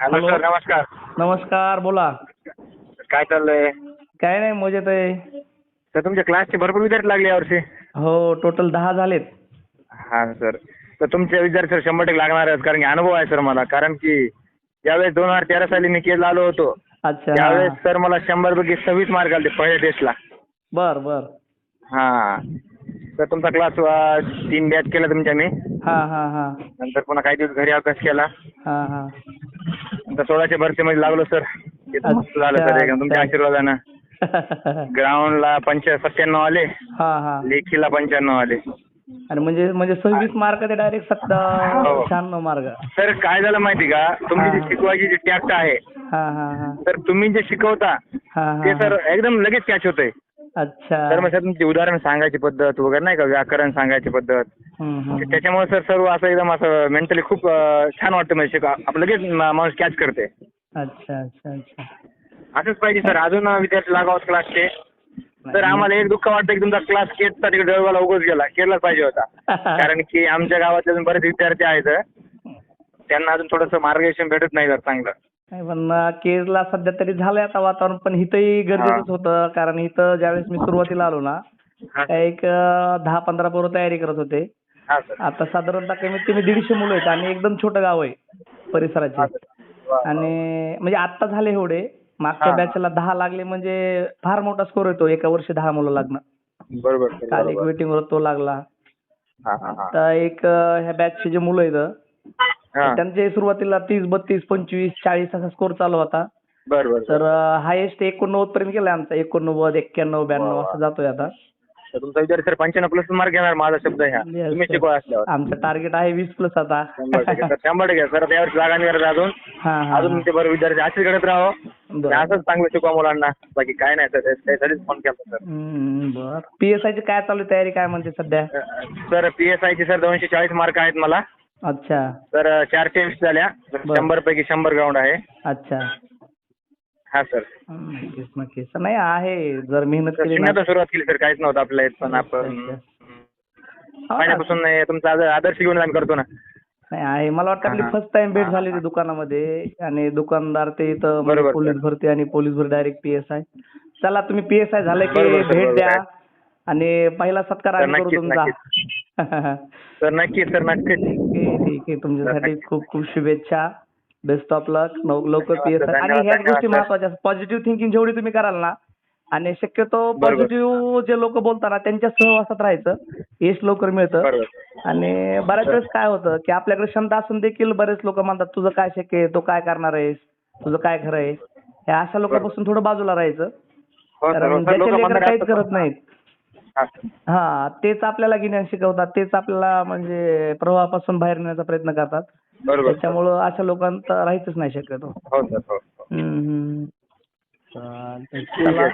Hello. Sir नमस्कार. नमस्कार बोला. काय चाललंय? काय नाही मजेत आहे. तर तुमच्या क्लासचे भरपूर विद्यार्थी लागले यावर्षी हो टोटल दहा झालेत. हा सर तर तुमचे विद्यार्थी सर शंभर टक्के लागणार आहेत कारण की अनुभव आहे सर मला. कारण की ज्यावेळेस दोन हजार तेरा साली मी केस आलो होतो. अच्छा. त्यावेळेस सर मला शंभर पैकी सव्वीस मार्क आले पहिल्या टेस्टला बर बर. हा. तर तुमचा क्लास तीन बॅच केला तुमच्या मी हा हा हा. नंतर पुन्हा काही दिवस घरी अभ्यास केला. हा हा. सोळाच्या भरतीमध्ये लागलो सर झालं सर एकदम तुमच्या. आशीर्वादानं. ग्राउंडला पंच सत्त्याण्णव आले. हा हा. लेखीला पंच्याण्णव आले. आणि म्हणजे म्हणजे सव्वीस मार्क ते डायरेक्ट सत्ता हो. शहाण्णव मार्क. सर काय झालं माहिती का? तुमची जी. शिकवायची जी टॅक्ट आहे हा हा हा. तर तुम्ही जे शिकवता हा ते हा. सर एकदम लगेच कॅच होतंय. अच्छा. तर मग सर तुमची उदाहरण सांगायची पद्धत वगैरे नाही का? व्याकरण सांगायची पद्धत. त्याच्यामुळे सर सर्व असं एकदम असं मेंटली खूप अं, छान वाटतं म्हणजे शिका आपलं लगेच मा- माणूस कॅच करते. अच्छा अच्छा अच्छा. असंच पाहिजे सर. अजून विद्यार्थी लागावत क्लासचे तर आम्हाला एक दुःख वाटतं की तुमचा क्लास केटचा तिकडे डळवाला उगच गेला. केलाच पाहिजे होता. कारण की आमच्या गावातले अजून बरेच विद्यार्थी आहेत. त्यांना अजून थोडंसं मार्गदर्शन भेटत नाही सर चांगलं. नाही पण केजला सध्या तरी झालंय आता वातावरण पण इथंही गरजेचंच होतं. कारण इथं ज्यावेळेस मी सुरुवातीला आलो ना हा. त्या एक अं, दहा पंधरा पोरं तयारी करत होते. हा सर आता साधारणतः कमीत कमी दीडशे मुलं आहेत आणि एकदम छोटं गाव आहे परिसराचे. आणि म्हणजे आत्ता झाले एवढे. मागच्या हा. बॅचला दहा लागले म्हणजे फार मोठा स्कोर येतो एका वर्षी दहा मुलं लागणं. बरोबर काल एक बरोबर वेटिंग वर तो लागला. हा हा हा. आता एक अं, ह्या बॅचचे जे मुलं आहेत हा. त्यांचे सुरुवातीला तीस बत्तीस पंचवीस चाळीस असा स्कोर चालू होता. बरं बरं तर हायेस्ट एकोणनव्वद पर्यंत गेलाय आमचा. एकोणनव्वद एक्क्याण्णव ब्याण्णव वा, वा. असं जातोय आता. तर तुमचा विद्यार्थी सर पंच्याण्णव प्लस मार्क घेणार माझा शब्द Yes, तुम्ही sir. शिकवा असल्यावर. आमचं टार्गेट आहे वीस प्लस आता. शंभर टक्के. सर शंभर टक्के. सर त्यावर जागा निघत अजून. हा हा अजून ते बरं विद्यार्थी असेच घडत राहो बरं. असंच चांगलं शिकवा मुलांना. बाकी काय नाही सर. त्यासाठीच फोन केला सर. पीएसआय ची काय चालू आहे तयारी? काय म्हणते सध्या? सर पी एस आयचे सर दोनशे चाळीस मार्क आहेत मला. अच्छा. तर चार टेस्ट झाल्या. बरं. शंभर पैकी शंभर ग्राउंड आहे. अच्छा. हा सर. नक्कीच नक्कीच. नाही आहे जर मेहनत केली ना. शून्यातून सुरुवात केली सर काहीच नव्हतं आपल्या इथं पण आपण. हो. पहिल्यापासून नाही तुमचा आदर- आदर्श घेऊन आम्ही करतो ना. नाही आहे. मला वाटतं आपली हा. फर्स्ट टाइम भेट झाली होती दुकानामध्ये. आणि दुकानदार ते इथं म्हणजे बरोबर, पोलीस सर. भरती आणि पोलीस भरती डायरेक्ट पीएसआय चला तुम्ही पीएसआय झालं की बरोबर, सर, भेट बरोबर. द्या. आहे. आणि पहिला सत्कार सर, आम्ही करू नक्कीच, तुमचा. सर नक्की सर नक्कीच. ठीक आहे ठीक आहे. तुमच्यासाठी. खूप खूप शुभेच्छा. बेस्ट ऑफ लक लवकर सर, आणि ह्याच गोष्टी. महत्त्वाच्या पॉझिटिव्ह थिंकिंग जेवढी तुम्ही कराल ना आणि शक्यतो. पॉझिटिव्ह जे लोक बोलतात ना त्यांच्या सहवासात राहायचं. यश लवकर मिळतं. आणि बऱ्याच वेळेस काय होतं की आपल्याकडे क्षमता असून देखील बरेच लोक म्हणतात तुझं काय शक्य आहे? तो काय करणार आहेस? तुझं काय खरं आहे? ह्या अशा लोकांपासून थोडं बाजूला राहायचं. हो कारण हो, सर. ज्याचे लोक लेकरं काहीच करत नाहीत. हा, तेच आपल्याला ज्ञान शिकवतात. तेच आपल्याला म्हणजे प्रवाहापासून बाहेर नेण्याचा प्रयत्न करतात. त्याच्यामुळं अशा लोकांत राहायचंच नाही शक्यतो हो सर हो हो. हम्म, हम्म. चालतंय.